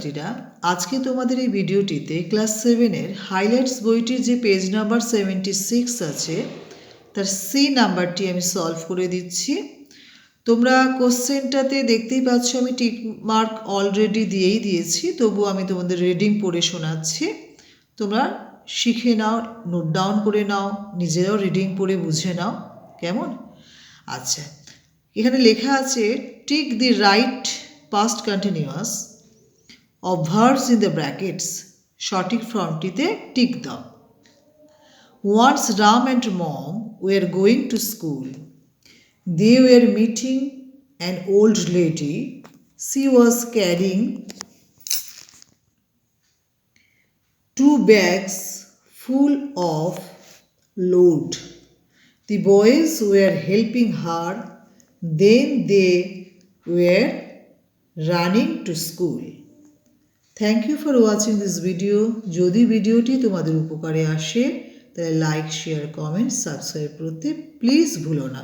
ছাত্রছাত্রীরা আজকে তোমাদের এই ভিডিওটিতে ক্লাস সেভেনের হাইলাইটস বইটির যে পেজ নাম্বার সেভেন্টি সিক্স আছে, তার সি নাম্বারটি আমি সলভ করে দিচ্ছি। তোমরা কোশ্চেনটাতে দেখতেই পাচ্ছ আমি টিক মার্ক অলরেডি দিয়েই দিয়েছি তবু আমি তোমাদের রিডিং পড়ে শোনাচ্ছি। তোমরা শিখে নাও নোট ডাউন করে নাও, নিজেরাও রিডিং পড়ে বুঝে নাও, কেমন? আচ্ছা এখানে লেখা আছে tick the right past continuous Of verbs in the brackets সঠিক ফর্মটিতে টিক দাও once Ram and mom were going to school They were meeting an old lady. She was carrying two bags full of load. The boys were helping her. Then they were running to school. Thank you for watching this video যদি ভিডিওটি তোমাদের উপকারে আসে তাহলে like share comment subscribe করতে please ভুলো না